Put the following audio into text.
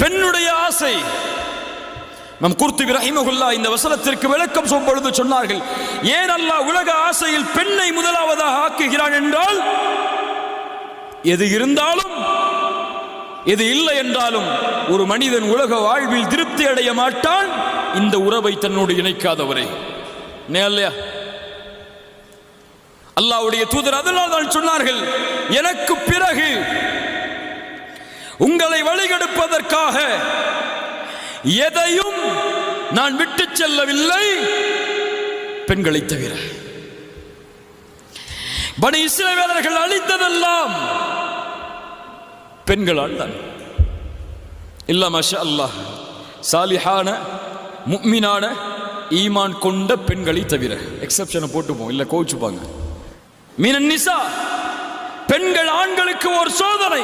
பெண்ணுடைய ஆசை. நம் குர்த்து ரஹிமகுல்லா இந்த வசனத்திற்கு விளக்கம் சொல்லும் சொன்னார்கள் ஏன் அல்லாஹ் உலக ஆசையில் பெண்ணை முதலாவதாக ஆக்குகிறான் என்றால் எது இருந்தாலும் எது இல்லை என்றாலும் ஒரு மனிதன் உலக வாழ்வில் திருப்தி அடைய மாட்டான் இந்த உறவை தன்னோடு இணைக்காதவரை. இல்லையா அல்லாவுடைய தூதர் அதனால் தான் சொன்னார்கள் எனக்கு பிறகு உங்களை வழிகெடுப்பதற்காக எதையும் நான் விட்டு செல்லவில்லை. பெண்களை தவிர. பணி இஸ்ரவேலர்கள் அழித்ததெல்லாம் பெண்களால் தான். இல்ல மஷா அல்லாஹ் சாலிஹான முக்மினான ஈமான் கொண்ட பெண்களை தவிர. எக்ஸப்ஷனை போட்டுப்போம். இல்ல கோச்சுப்பாங்க மீனன் நிசா பெண்கள் ஆண்களுக்கு ஒரு சோதனை.